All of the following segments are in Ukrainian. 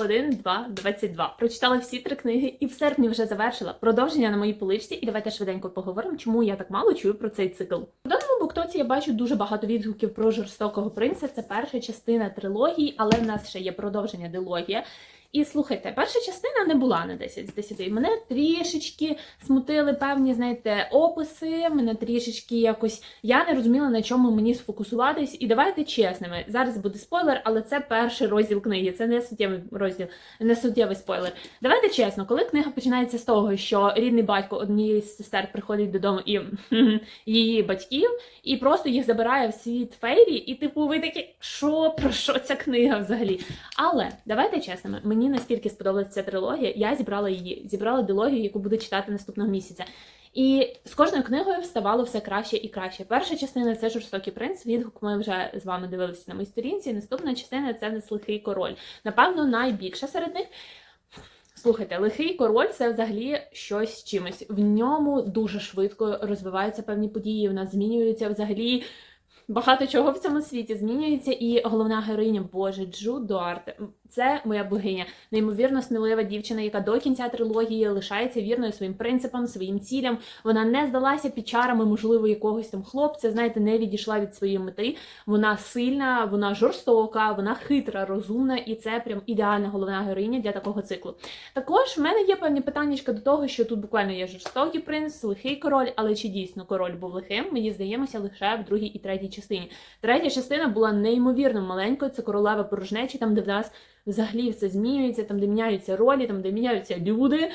1, 2, 22. Прочитала всі три книги і в серпні вже завершила продовження на моїй поличці. І давайте швиденько поговоримо, чому я так мало чую про цей цикл. В даному буктоці я бачу дуже багато відгуків про жорстокого принца. Це перша частина трилогії, але в нас ще є продовження дилогія. І слухайте, перша частина не була на 10 з 10. Мене трішечки смутили певні, знаєте, описи. Мене трішечки якось я не розуміла на чому мені сфокусуватись. І давайте чесними. Зараз буде спойлер, але це перший розділ книги. Це не суттєвий розділ, не суттєвий спойлер. Давайте чесно, коли книга починається з того, що рідний батько однієї з сестер приходить додому і її батьків, і просто їх забирає в світ фейрі, і типу, ви такі, що про що ця книга взагалі? Але давайте чесними, настільки сподобалася ця трилогія, я зібрала її, зібрала дилогію, яку буду читати наступного місяця. І з кожною книгою вставало все краще і краще. Перша частина це жорстокий принц. Відгук ми вже з вами дивилися на моїй сторінці. Наступна частина це «Нес лихий король. Напевно, найбільша серед них. Слухайте, лихий король це взагалі щось чимось. В ньому дуже швидко розвиваються певні події. В нас змінюються взагалі багато чого в цьому світі змінюється. І головна героїня Боже Джу Дуарте. Це моя богиня, неймовірно смілива дівчина, яка до кінця трилогії лишається вірною своїм принципам, своїм цілям. Вона не здалася під чарами, можливо, якогось там хлопця. Знаєте, не відійшла від своєї мети. Вона сильна, вона жорстока, вона хитра, розумна, і це прям ідеальна головна героїня для такого циклу. Також в мене є певні питання до того, що тут буквально є жорстокий принц, лихий король, але чи дійсно король був лихим? Мені здаємося, лише в другій і третій частині. Третя частина була неймовірно маленькою. Це королева порожнечі, там де в нас взагалі все змінюється, там де міняються ролі, там де міняються люди.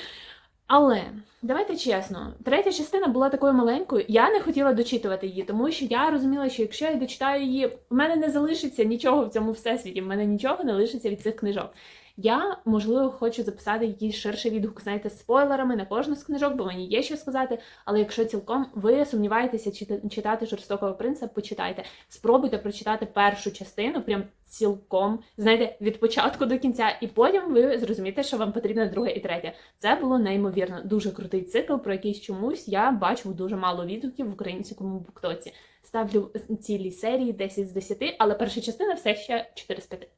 Але давайте чесно, третя частина була такою маленькою. Я не хотіла дочитувати її, тому що я розуміла, що якщо я дочитаю її, в мене не залишиться нічого в цьому всесвіті, в мене нічого не лишиться від цих книжок. Я, можливо, хочу записати якийсь ширший відгук, знаєте, з спойлерами на кожну з книжок, бо мені є що сказати. Але якщо цілком ви сумніваєтеся чита- читати жорстокого принца, почитайте. Спробуйте прочитати першу частину, прям цілком, знаєте, від початку до кінця, і потім ви зрозумієте, що вам потрібна друга і третя. Це було неймовірно дуже крутий цикл, про який чомусь я бачу дуже мало відгуків в українському буктоці. Ставлю цілі серії 10 з 10, але перша частина все ще 4 з 5.